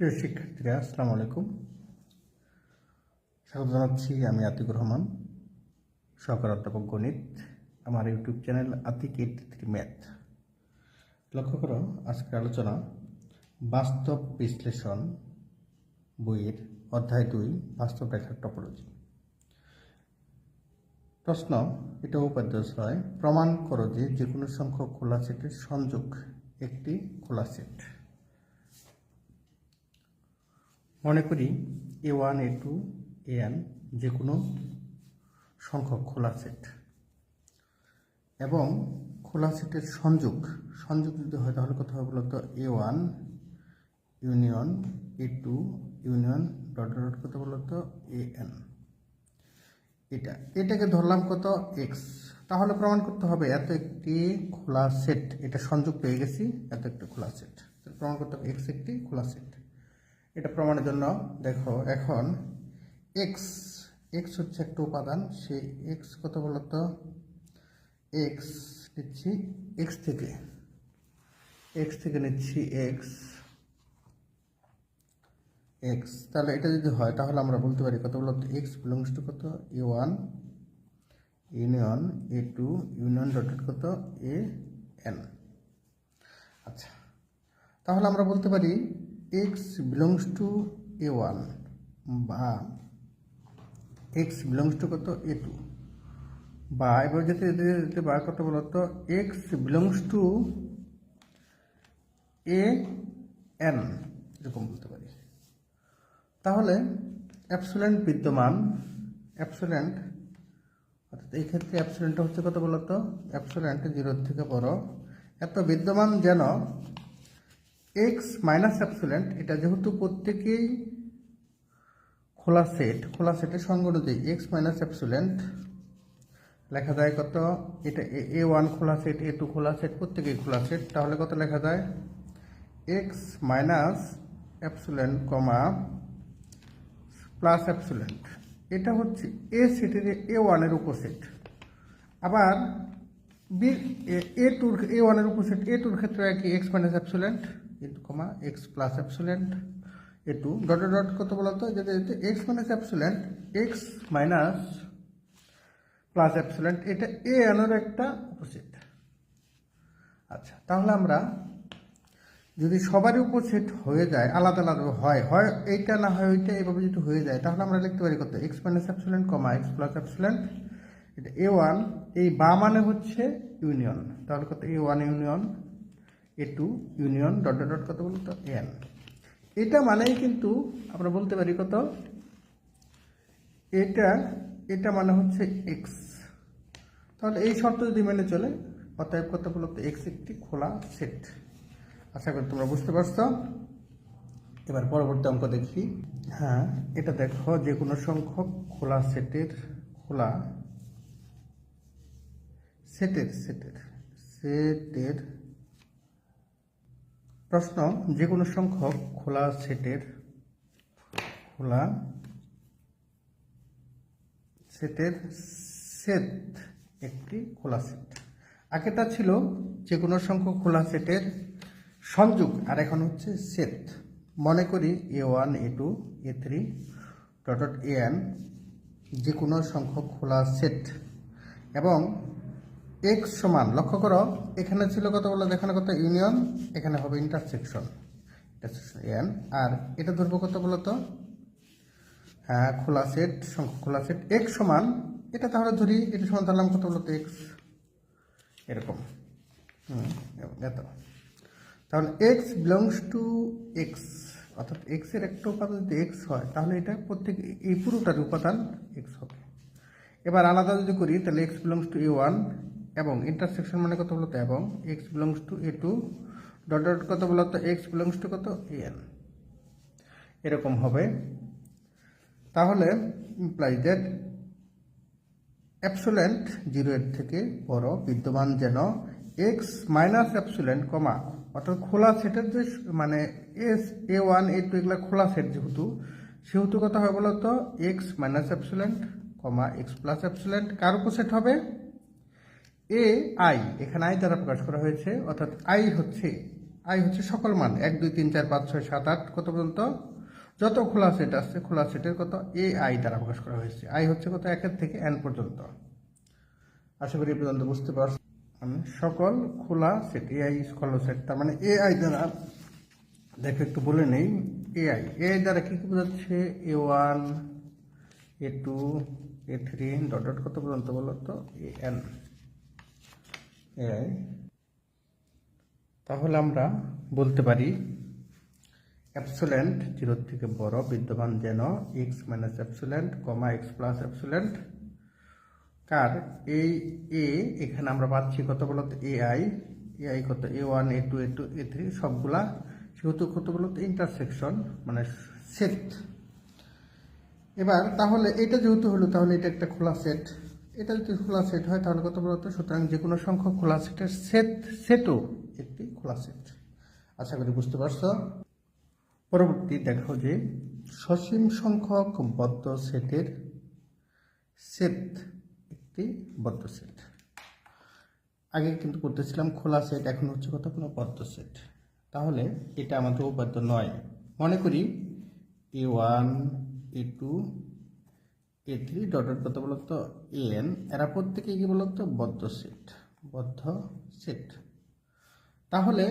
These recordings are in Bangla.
প্রিয় শিক্ষার্থীরা, আসসালামু আলাইকুম। স্বাগত জানাচ্ছি আমি আতিক রহমান, সহকার অধ্যাপক গণিত। আমার YouTube channel Atik eight three math. লক্ষ্য করো, আজকের আলোচনা বাস্তব বিশ্লেষণ বইয়ের অধ্যায় দুই, বাস্তব রেখার টপোলজি প্রশ্ন, এটা উপাধ্যায় প্রমাণ করো যে যে কোনো সংখ্যক খোলা সেটের সংযোগ একটি খোলা সেট। মনে করি A one A two A N যে কোনো সংখ্যক খোলা সেট এবং খোলা সেটের সংযোগ সংযোগ যদি হয় তাহলে কত হবে বলতো A one union A two union dot dot কত বলতো এ এন এটা, এটাকে ধরলাম কত এক্স তাহলে প্রমাণ করতে হবে এত একটি খোলা সেট এটা সংযোগ পেয়ে গেছি, এত একটি খোলা সেট প্রমাণ করতে হবে এক্স একটি খোলা সেট এটা প্রমাণের জন্য, দেখো, এখন এক্স এক্স হচ্ছে একটা উপাদান, সেই এক্স কত বলতো? এক্স নিচ্ছি এক্স থেকে। এক্স থেকে নিচ্ছি এক্স এক্স তাহলে এটা যদি হয়, তাহলে আমরা বলতে পারি কত বলতো? এক্স বিলংস টু কত? A one union A two union dot dot কত? এ এন আচ্ছা তাহলে আমরা বলতে পারি X belongs to A one বা এক্স বিলংস টু কত? এ টু বা এবার যেতে যেতে যেতে বা কত বলতো X belongs to A N এরকম বলতে পারি। তাহলে অ্যাপসুলেন্ট বিদ্যমান অ্যাপসুলেন্ট অর্থাৎ এই ক্ষেত্রে অ্যাপসুলেন্টটা হচ্ছে কত বলতো? অ্যাপসুলেন্ট জিরোর থেকে বড়। এত বিদ্যমান যেন এক্স মাইনাস অ্যাপসুলেন্ট এটা যেহেতু প্রত্যেকেই খোলা সেট খোলা সেটের অনুযায়ী এক্স মাইনাস অ্যাপসুলেন্ট লেখা যায় কত? এটা এ ওয়ান খোলা সেট এ টু খোলা সেট প্রত্যেকেই খোলা সেট তাহলে কত লেখা যায়? X minus epsilon comma plus epsilon এটা হচ্ছে এ সেটের এ ওয়ানের উপসেট আবার বি এ টুর এ ওয়ানের উপসেট এ টুর ক্ষেত্রে একই X minus epsilon comma X plus epsilon A two dot dot কত বলতো যেটা যেতে X minus epsilon X minus plus epsilon এটা এ এনের একটা উপসেট আচ্ছা তাহলে আমরা যদি সবারই উপসেট হয়ে যায়, আলাদা আলাদা হয় হয় এইটা না হয় ওইটা, এভাবে যদি হয়ে যায়, তাহলে আমরা লিখতে পারি কত? X minus epsilon comma X plus epsilon এটা এ ওয়ান এই বা মানে হচ্ছে ইউনিয়ন তাহলে কত? A one union A two union dot dot dot কত বলতো? এন এটা মানেই কিন্তু আমরা বলতে পারি কত? এটা এটা মানে হচ্ছে এক্স তাহলে এই শর্ত যদি মেনে চলে, অতএব কত বলতো? এক্স একটি খোলা সেট। আশা করি তোমরা বুঝতে পারছ। এবার পরবর্তী অঙ্ক দেখি। হ্যাঁ এটা দেখো যে কোনো সংখ্যক খোলা সেটের খোলা সেটের সেটের সেটের প্রশ্ন যে কোনো সংখ্যক খোলা সেটের খোলা সেটের সেট একটি খোলা সেট। আগেটা ছিল যে কোনো সংখ্যক খোলা সেটের সংযোগ, আর এখন হচ্ছে সেট। মনে করি A one, A two, A three, dot A N যে কোনো সংখ্যক খোলা সেট। এবং এক্স সমান, লক্ষ্য করো, এখানে ছিল কত বলো এখানে কত? ইউনিয়ন, এখানে হবে ইন্টারসেকশন ইন্টারসেকশন এন আর এটা ধরবো কত বলো তো? হ্যাঁ খোলা সেট সংখ্যক খোলা সেট এক্স সমান, এটা তাহলে ধরি, এটা সমান ধরলাম কত বলো তো? এক্স এরকম। এত। তাহলে এক্স বিলংস টু এক্স অর্থাৎ এক্সের একটা উপাদান যদি এক্স হয়, তাহলে এটা প্রত্যেক, এই পুরোটার উপাদান এক্স হবে। এবার আলাদা যদি করি, তাহলে X belongs to A one এবং ইন্টারসেকশন মানে কত বলতো? এবং X belongs to A two dot dot কত বলতো? এক্স বিলংস টু কত? এন এরকম হবে। তাহলে ইমপ্লাই দ্যাট অ্যাপসুলেন্ট জিরো এর থেকে বড় বিদ্যমান যেন এক্স মাইনাস অ্যাপসুলেন্ট কমা, অর্থাৎ খোলা সেটের যে মানে S A one A two এগুলো খোলা সেট যেহেতু, সেহেতু কথা হবে বলতো? X minus epsilon comma X plus epsilon কার উপর সেট হবে? এ আই এখানে আই দ্বারা প্রকাশ করা হয়েছে, অর্থাৎ আই হচ্ছে আই হচ্ছে সকল মান। এক, দুই, তিন, চার, পাঁচ, ছয়, সাত, আট, কত পর্যন্ত? যত খোলা সেট আসছে খোলা সেটের কত? এ আই দ্বারা প্রকাশ করা হয়েছে। আই হচ্ছে কত? একের থেকে এন পর্যন্ত। আশা করি পর্যন্ত বুঝতে পারছি আমি সকল খোলা সেট এ আই খোলা সেট, তার মানে এ আই দ্বারা দেখো, একটু বলে নেই। এ আই এ আই দ্বারা কি কি বোঝাচ্ছে? A one A two A three dot dot কত পর্যন্ত বলো তো? এ এন তাহলে আমরা বলতে পারি অ্যাপসুলেন্ট জিরোর থেকে বড় বিদ্যমান যেন X minus epsilon comma X plus epsilon কার এই এ এখানে আমরা পাচ্ছি কত বলতো এ আই এ আই কত A one A two A two A three সবগুলা সেহেতু কত বলতো ইন্টারসেকশন মানে সেট এবার তাহলে এটা যেহেতু হলো, তাহলে এটা একটা খোলা সেট এটা যদি খোলা সেট হয়, তাহলে কত বলতো? সুতরাং যে কোনো সংখ্যক খোলা সেটের সেট সেটও একটি খোলা সেট আশা করি বুঝতে পারছ? পরবর্তী দেখো যে সসীম সংখ্যক বদ্ধ সেটের সেট একটি বদ্ধ সেট আগে কিন্তু করতেছিলাম খোলা সেট এখন হচ্ছে কত? কোনো বদ্ধ সেট তাহলে এটা আমাদের উপাদ্য নয়। মনে করি A one A two A three dot dot কত বলতো, এন, এরা প্রত্যেকে কি বলতো? বদ্ধ সেট। বদ্ধ সেট। তাহলে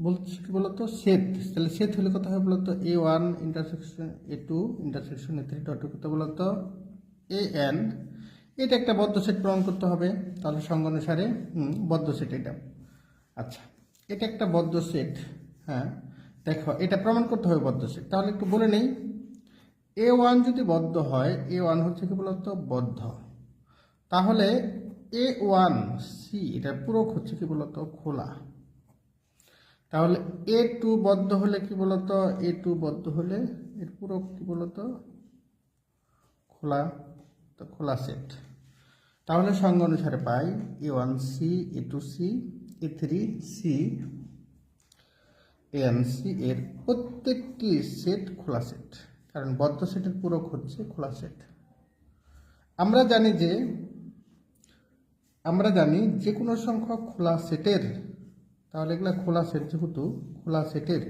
বলছি কি বলতো? সেট। তাহলে সেট হলে কত হবে বলতো, A one intersection A two intersection A three dot কত বলতো, এ এন। এটা একটা বদ্ধ সেট প্রমাণ করতে হবে, তাহলে সঙ্গ অনুসারে বদ্ধ সেট এটা। আচ্ছা এটা একটা বদ্ধ সেট হ্যাঁ। দেখো, এটা প্রমাণ করতে হবে বদ্ধ সেট। তাহলে একটু বলে নেই এ ওয়ান যদি বদ্ধ হয় এ ওয়ান হচ্ছে কি বলতো? বদ্ধ। তাহলে এ ওয়ান সি এটা পূরক হচ্ছে কি বলতো? খোলা। তাহলে এ টু বদ্ধ হলে কি বলতো? এ টু বদ্ধ হলে এর পুরো কি বলতো? খোলা, তো খোলা সেট তাহলে সঙ্গ অনুসারে পাই A one C A two C A three C N C এর প্রত্যেকটি সেট খোলা সেট কারণ বদ্ধ সেটের পূরক হচ্ছে খোলা সেট। আমরা জানি যে, আমরা জানি যে কোনো সংখ্যক খোলা সেটের, তাহলে এগুলা খোলা সেট যেহেতু, খোলা সেটের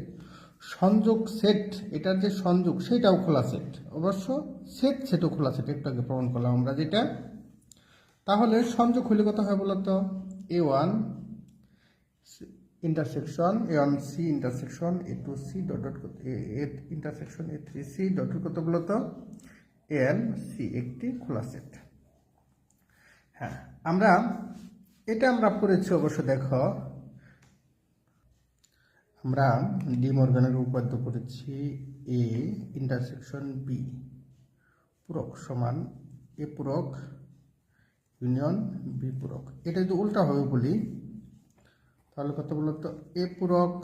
সংযোগ সেট, এটার যে সংযোগ সেটাও খোলা সেট। অবশ্য সেট সেটও খোলা সেট, একটু আগে প্রমাণ করলাম আমরা যেটা। তাহলে সংযোগ হলে কত হয় বলতো? A one intersection A one C intersection A two C dot dot A intersection A three C dot dot কত বলতো এন সি একটি খোলা সেট হ্যাঁ আমরা, এটা আমরা পড়েছি অবশ্য দেখো, আমরা ডি মর্গানের উপাদ্য করেছি এ ইন্টারসেকশন বি পূরক সমান এ পূরক ইউনিয়ন বি পূরক। এটা যদি উল্টা হবে বলি তাহলে কত বলতো এ পূরক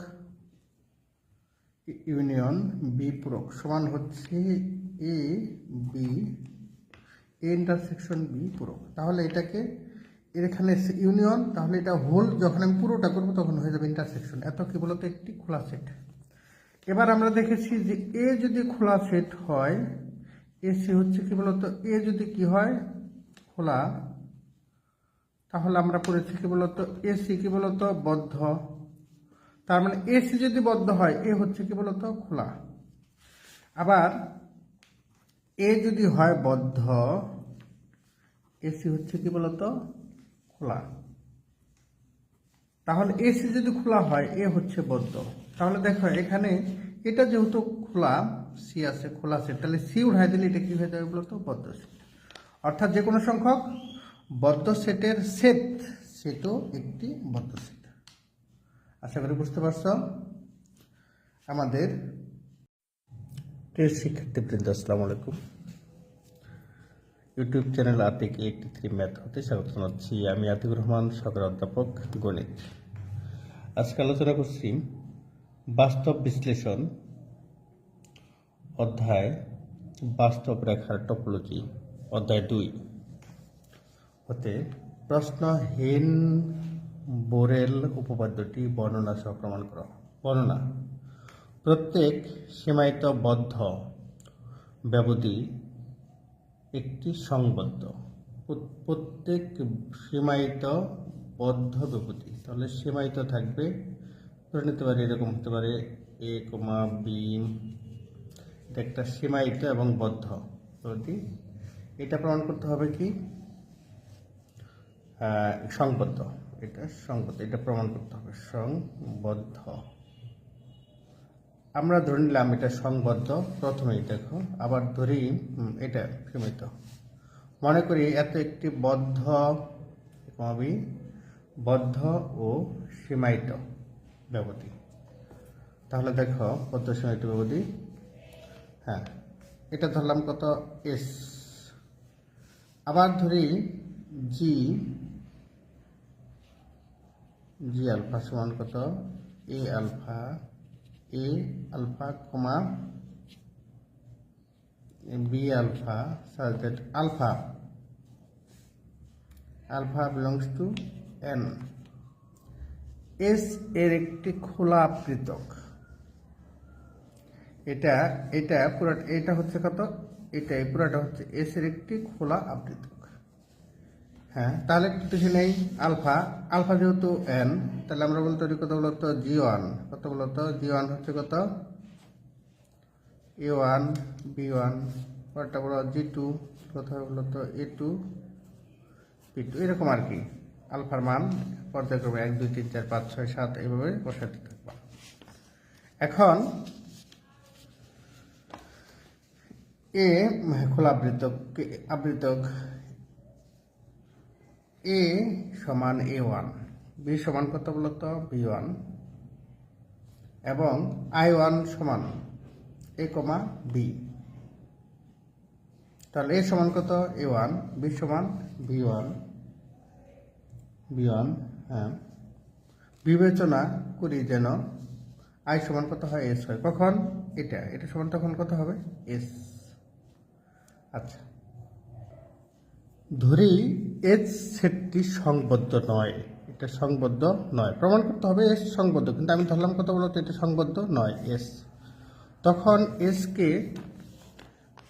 ইউনিয়ন, বি পূরক সমান হচ্ছে A, B, A intersection B পূরক। তাহলে এটাকে এখানে ইউনিয়ন, তাহলে এটা হোল যখন আমি পুরোটা করব তখন হয়ে যাবে ইন্টারসেকশন এত কি বলতো? একটি খোলা সেট এবার আমরা দেখেছি যে এ যদি খোলা সেট হয় এসি হচ্ছে কি বলতো? এ যদি কি হয়, খোলা তাহলে আমরা পড়েছি কি বলতো? এসি কি বলতো? বদ্ধ। তার মানে এসি যদি বদ্ধ হয় এ হচ্ছে কি বলতো? খোলা। আবার এ যদি হয় বদ্ধ এসি হচ্ছে কি বলতো? খোলা। তাহলে এসি যদি খোলা হয় এ হচ্ছে বদ্ধ। তাহলে দেখো, এখানে এটা যেহেতু খোলা সি আছে, খোলা সেট। তাহলে সি উঠাই দিলে এটা কি হয়ে যাবে বলতো? বদ্ধ অর্থাৎ যে কোনো সংখ্যক বদ্ধ সেটের সেট, সেটও একটি বদ্ধ সেট। আশা করি বুঝতে পারছ? আমাদের শিক্ষার্থীবৃন্দ, আসসালামু আলাইকুম। YouTube channel Atik eighty three math হতে স্বাগত জানাচ্ছি আমি আতিকুর রহমান, সদর অধ্যাপক গণিত। আজকে আলোচনা করছি বাস্তব বিশ্লেষণ অধ্যায় বাস্তব রেখার টপোলজি অধ্যায় দুই। হতে প্রশ্ন হেন বোরেল উপপাদ্যটি বর্ণনা সহ প্রমাণ করা। বর্ণনা। প্রত্যেক সীমায়িত বদ্ধ ব্যবধি একটি সংবদ্ধ। প্রত্যেক সীমায়িত বদ্ধ ব্যবধি। তাহলে সীমায়িত থাকবে, ধরে নিতে পারি এরকম হতে পারে এ কমা বি একটা সীমায়িত এবং বদ্ধ এটা প্রমাণ করতে হবে কি? সংবদ্ধ। এটা সংবদ্ধ, এটা প্রমাণ করতে হবে। সংবদ্ধ। আমরা ধরে নিলাম এটা সংবদ্ধ। প্রথমেই দেখো, আবার ধরি এটা সীমিত। মনে করি এত একটি বদ্ধ কমাবি বদ্ধ ও সীমায়িত ব্যবধি। তাহলে দেখো, বদ্ধ, সীমায়িত ব্যবধি। হ্যাঁ এটা ধরলাম কত? এস। আবার ধরি জি জি, আলফা সমান কত? A alpha A alpha comma B alpha that alpha alpha belongs to n S এর একটি খোলা পৃথক। এটা এটা পুরো এটা হচ্ছে কত? এটা পুরোটা হচ্ছে এস এর একটি খোলা আবৃতক হ্যাঁ তাহলে দেখে নেই, আলফা। আলফা যেহেতু এন তাহলে আমরা বলতে পারি কত বলতো? জি ওয়ান কত বলতো? জি ওয়ান হচ্ছে কত? এ ওয়ান বি ওয়ান পরটা বলো জি টু কোথাও বলতো এ টু বি টু এরকম আর কি। আলফার মান পর্যায়ক্রমে এক, দুই, তিন, চার, পাঁচ, ছয়, সাত, এইভাবে বসাতে থাকবা এখন এ খোলা আবৃতক আবৃতক। এ সমান এ ওয়ান। বি সমান কত বলতো? B one. এবং আই ওয়ান সমান এ কমা বি। তাহলে এ সমান কত? A one. বি সমান বি ওয়ান। বি ওয়ান হ্যাঁ। বিবেচনা করি যেন আই সমান কত হয়? এস হয় কখন? এটা। এটা সমান তখন কত হবে? এস। আচ্ছা। ধরি এস সেটটি সংবদ্ধ নয়। এটা সংবদ্ধ নয়। প্রমাণ করতে হবে এস সংবদ্ধ, কিন্তু আমি ধরলাম কত বলতো এটা সংবদ্ধ নয়, এস। তখন এসকে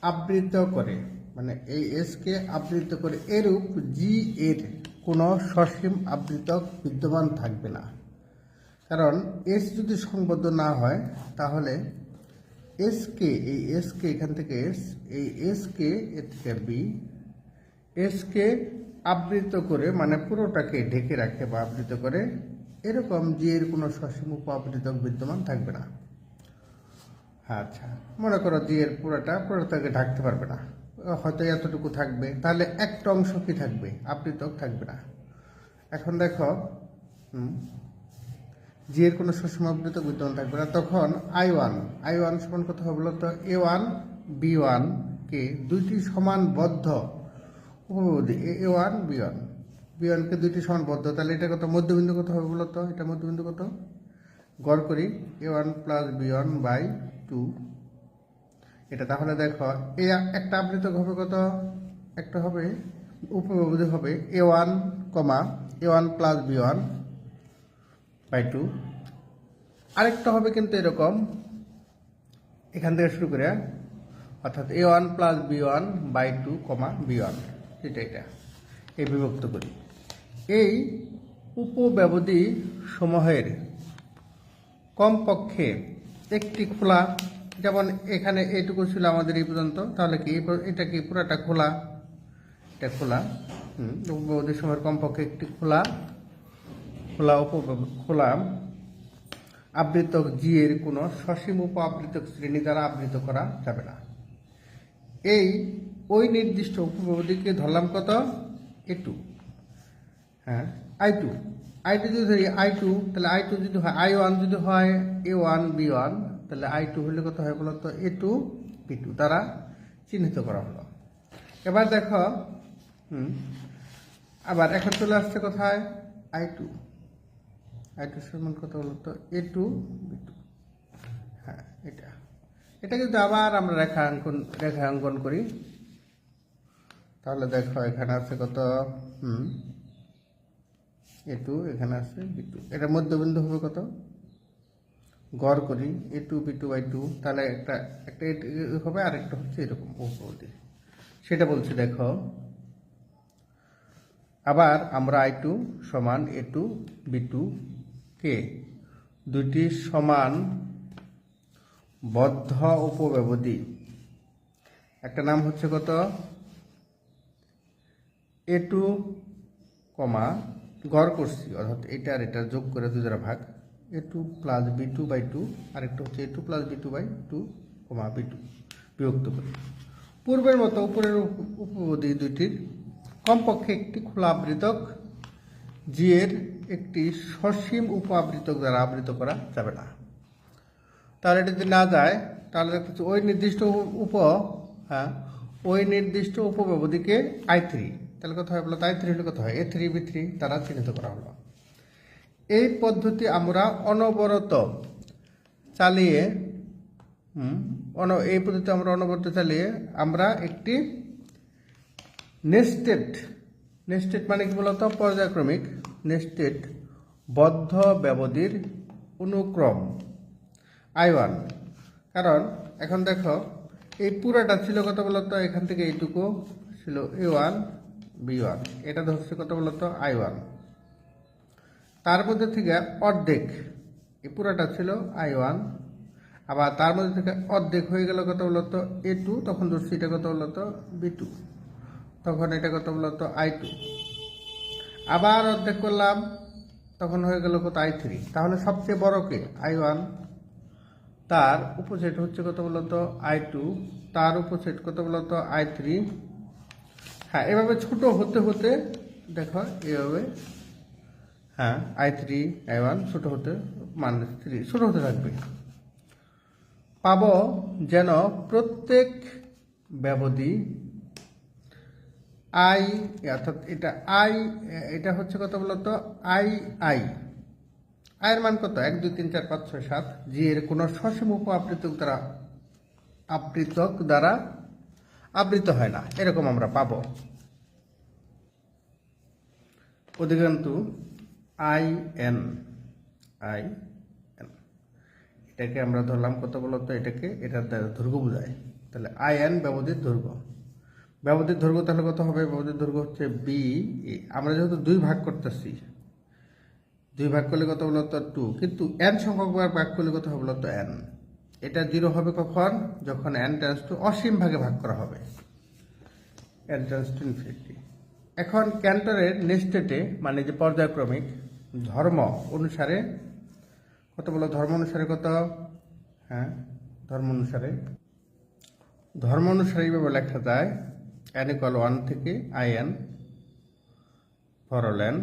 আবৃত করে মানে এই এসকে আবৃত করে এরূপ জি এর কোনো সসীম আবৃতক বিদ্যমান থাকবে না। কারণ এস যদি সংবদ্ধ না হয়, তাহলে এসকে এই এসকে এখান থেকে এস, এই এসকে এ থেকে বি এসকে আবৃত করে মানে পুরোটাকে ঢেকে রাখে বা আবৃত করে, এরকম জি এর কোনো সসীম উপ আবৃতক বিদ্যমান থাকবে না। আচ্ছা মনে করো জি এর পুরোটা পুরোটাকে ঢাকতে পারবে না। হয়তো এতটুকু থাকবে, তাহলে একটা অংশ কি থাকবে? আবৃতক থাকবে না। এখন দেখো, হুম জি এর কোনো সুষমাবৃত বিদ্যমান থাকবে না, তখন আই ওয়ান আই ওয়ান সমান কত হবে বলতো? এ ওয়ান, বি ওয়ান, কে, দুইটি সমান বদ্ধ। উপবধি A one, B one. B ওয়ানকে দুইটি সমান বদ্ধ তাহলে এটা কত? মধ্যবিন্দু কত হবে বলতো এটা মধ্যবিন্দু কত? গড় করি। A one plus B one by two. এটা তাহলে দেখো, এ একটা আবৃত হবে কত? একটা হবে উপবধি হবে A one comma A one plus B one by two. আরেকটা হবে কিন্তু এরকম। এখান থেকে শুরু করে, অর্থাৎ A one plus B one by two comma B one. এটা এটা। এই বিভক্ত করি। এই উপব্যবধি সমূহের কমপক্ষে একটি খোলা, যেমন এখানে এইটুকু ছিল আমাদের এই পর্যন্ত, তাহলে কি? এটা কি? পুরাটা খোলা। এটা খোলা। উপব্যবধি সমূহের কমপক্ষে একটি খোলা খোলা উপ খোলা আবৃতক জি এর কোনো সসীম উপ আবৃতক শ্রেণি দ্বারা আবৃত করা যাবে না। এই ওই নির্দিষ্ট উপব্যবধিকে ধরলাম কত? এ টু হ্যাঁ আই টু আই টু যদি ধরি আই টু তাহলে আই টু যদি হয় আই ওয়ান যদি হয় এ ওয়ান বি ওয়ান তাহলে আই টু হলে কত হয় বলতো এ টু বি টু দ্বারা চিহ্নিত করা হলো। এবার দেখো আবার এখন চলে আসছে কোথায়? আই টু আই টু সমান কত বলতো এ টু বি টু হ্যাঁ এটা। এটা কিন্তু আবার আমরা রেখা অঙ্কন রেখা অঙ্কন করি। তাহলে দেখো, এখানে আছে কত? হুম। এ টু, এখানে আছে বি টু। এটা মধ্যবিন্দু হবে কত? গড় করি, A two, B two by two. তাহলে একটা একটা হবে, আর একটা হচ্ছে এরকম উপবধি সেটা বলছি, দেখো। আবার আমরা আই টু সমান এ টু, বি টু, কে? দুটি সমান বদ্ধ উপব্যবধি। একটা নাম হচ্ছে কত? এ টু কমা গড় করছি, অর্থাৎ এটা আর এটা যোগ করে দ্বারা ভাগ A two plus B two by two আরেকটা হচ্ছে A two plus B two by two comma B two বিভক্ত করি। পূর্বের মতো উপরের উপ- উপবধি দুইটির কমপক্ষে একটি খোলা আবৃতক জি এর একটি সসীম উপ আবৃতক দ্বারা আবৃত করা যাবে না। তাহলে এটা যদি না যায়, তাহলে ওই নির্দিষ্ট উপ হ্যাঁ ওই নির্দিষ্ট উপব্যবধিকে আই থ্রি তাহলে কথা হয় বলো তাই থ্রি হলে কথা হয়। এ থ্রি বি থ্রি দ্বারা চিহ্নিত করা হলো। এই পদ্ধতি আমরা অনবরত চালিয়ে অন এই পদ্ধতি আমরা অনবরত চালিয়ে আমরা একটি নেস্টেড নেস্টেড মানে কি বলতো? পর্যায়ক্রমিক নেস্টেড বদ্ধ ব্যবধির অনুক্রম। আই ওয়ান কারণ এখন দেখো, এই পুরাটা ছিল কত বলতো? এখান থেকে এইটুকু ছিল এ ওয়ান বি ওয়ান এটা ধরছে কত বলতো আই ওয়ান তার মধ্যে থেকে অর্ধেক, এই পুরাটা ছিল আই ওয়ান আবার তার মধ্যে থেকে অর্ধেক হয়ে গেল কত বলতো এ টু তখন ধরছি এটা কত বলতো বি টু তখন এটা কত বলতো আই টু আবার অর্ধেক করলাম, তখন হয়ে গেল কত? আই থ্রি তাহলে সবচেয়ে বড় কে? আই ওয়ান তার উপসেট হচ্ছে কত বলতো আই টু তার উপসেট কত বলতো আই থ্রি হ্যাঁ এভাবে ছোট হতে হতে, দেখো, এভাবে হ্যাঁ আই থ্রি আই ওয়ান ছোট হতে মাইনাস থ্রি ছোট হতে থাকবে। পাব যেন প্রত্যেক ব্যবধি আই অর্থাৎ এটা আই এটা হচ্ছে কত বলতো? আই আই আয়ের মান কত? এক, দুই, তিন, চার, পাঁচ, ছয়, সাত। জি এর কোনো সসীম উপ আবৃতক দ্বারা আবৃতক দ্বারা আবৃত হয় না। এরকম আমরা পাবো। অধিকান্তু আই এন আই এন। এটাকে আমরা ধরলাম কত বলতো? এটাকে এটার দ্বারা দৈর্ঘ্য বোঝায়। তাহলে আই এন ব্যবধির দৈর্ঘ্য। ব্যবধির দৈর্ঘ্য তাহলে কত হবে? ব্যবধির দৈর্ঘ্য হচ্ছে বি, এ। আমরা যেহেতু দুই ভাগ করতেছি, দুই ভাগ করলে কত বলতো? টু। কিন্তু এন সংখ্যক বার ভাগ করলে কত হবে বলতো? এন। এটা জিরো হবে কখন? যখন এন টেন্স টু অসীম ভাগে ভাগ করা হবে। N tends to infinity. এখন ক্যান্টরের নেস্টেটে মানে যে পর্যায়ক্রমিক, ধর্ম অনুসারে, কত বলো? ধর্ম অনুসারে কত? হ্যাঁ ধর্ম অনুসারে। ধর্ম অনুসারে এইভাবে লেখা যায় ইকুয়াল ওয়ান থেকে I N for all N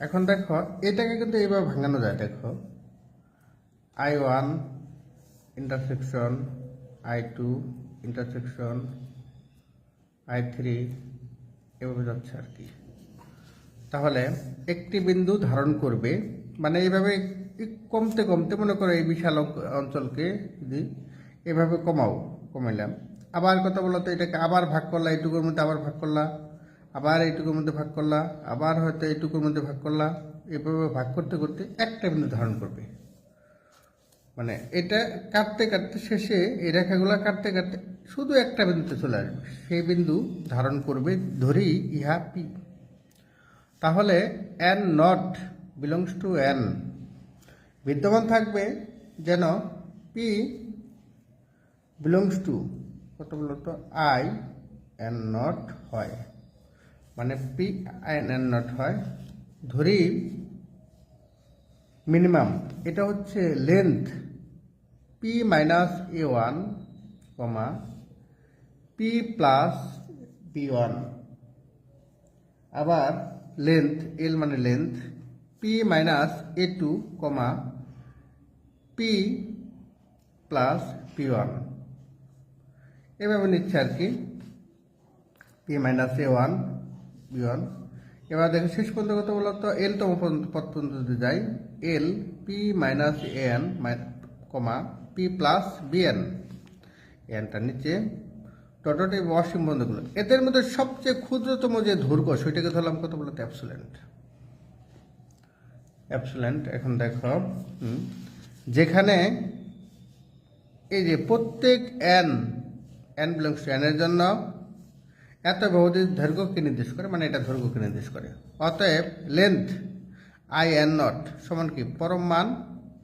এখন দেখো, এটাকে কিন্তু এইভাবে ভাঙানো যায়, দেখো। I one intersection I two intersection I three এভাবে যাচ্ছে আর কি। তাহলে একটি বিন্দু ধারণ করবে মানে এইভাবে কমতে কমতে মনে করো এই বিশাল অঞ্চলকে যদি এভাবে কমাও, কমাইলাম। আবার কথা বলতো এটাকে আবার ভাগ করলা, এইটুকুর মধ্যে আবার ভাগ করলা, আবার এইটুকুর মধ্যে ভাগ করলা, আবার হয়তো এইটুকুর মধ্যে ভাগ করলা, এভাবে ভাগ করতে করতে একটা বিন্দু ধারণ করবে। মানে এটা কাটতে কাটতে শেষে এই রেখাগুলো কাটতে কাটতে শুধু একটা বিন্দুতে চলে আসবে। সেই বিন্দু ধারণ করবে ধরি ইহা পি তাহলে N not belongs to N বিদ্যমান থাকবে যেন পি বিলংস টু কত বলতো আই এন নট হয়। মানে পি আই এন নট হয়। ধরি মিনিমাম। এটা হচ্ছে length P minus A one comma P plus B one আবার লেন্থ এল মানে length P minus A two comma P plus P one এভাবে নিচ্ছে আর কি। P minus A one B one এবার দেখো শেষ পর্যন্ত কত বলতো এল তম পদ পর্যন্ত যদি যাই L P minus N comma P plus B N এনটা নিচে এই অসীম বন্ধগুলো এদের মধ্যে সবচেয়ে ক্ষুদ্রতম যে দৈর্ঘ্য, সেটাকে ধরলাম কত বলতো? অ্যাপসুলেন্ট অ্যাপসুলেন্ট এখন দেখো যেখানে এই যে প্রত্যেক এন এন বিলংস এর জন্য এত ব্যবধির দৈর্ঘ্যকে নির্দেশ করে মানে এটা দৈর্ঘ্যকে নির্দেশ করে। অতএব লেন্থ আই এন নট সমান কি? পরম মান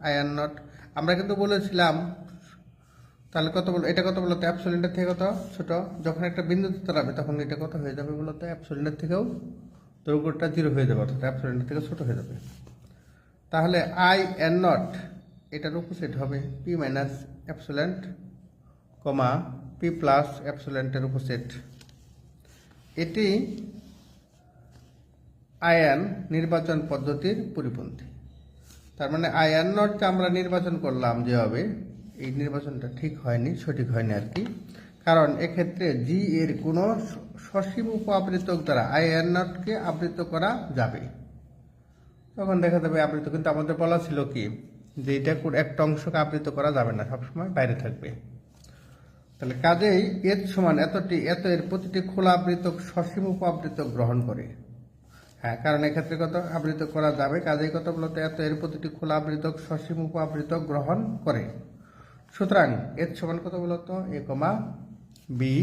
আই আর নট আমরা কিন্তু বলেছিলাম, তাহলে কত বলো? এটা কত বলতো অ্যাপসোলিনের থেকে কত? ছোট। যখন একটা বিন্দুতে দাঁড়াবে তখন এটা কত হয়ে যাবে বলতো অ্যাপসোলিনের থেকেও দৈর্ঘ্যটা জিরো হয়ে যাবে, অর্থাৎ অ্যাপসোলিনের থেকে ছোট হয়ে যাবে। তাহলে আই এন নট এটার উপসেট হবে। P minus epsilon comma P plus অ্যাপসোলেন্টের উপসেট এটি আয়ান নির্বাচন পদ্ধতির পরিপন্থী। তার মানে আয়ান নটকে আমরা নির্বাচন করলাম যেভাবে, এই নির্বাচনটা ঠিক হয়নি, সঠিক হয়নি আর কি। কারণ এক্ষেত্রে জি এর কোনো সসীম উপ আবৃতক দ্বারা আয়ান নটকে আবৃত করা যাবে। তখন দেখা যাবে আবৃত, কিন্তু আমাদের বলা ছিল কি যে এটা একটা অংশকে আবৃত করা যাবে না, সবসময় বাইরে থাকবে। তাহলে কাজেই এর সমান এতটি, এত এর প্রতিটি খোলা আবৃতক সসীম উপ আবৃতক গ্রহণ করে। হ্যাঁ কারণ এক্ষেত্রে কত আবৃত করা যাবে? কাজেই কত বলতে? এত এর প্রতিটি খোলা আবৃতক সসীম উপ আবৃতক গ্রহণ করে। সুতরাং এর সমান কত বলতো? এ কমা বি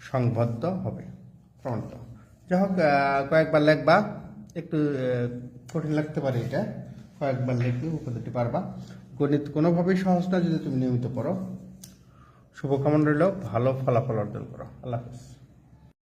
সংবদ্ধ হবে, প্রমাণিত। যাই হোক কয়েকবার লেখবা। একটু কঠিন লাগতে পারে এটা। কয়েকবার লিখলে উপদেশটি পারবা। গণিত কোনোভাবেই সহজ না যদি তুমি নিয়মিত পড়ো। শুভকামনা রইল ভালো ফলাফল অর্জন করো। আল্লাহ হাফিজ।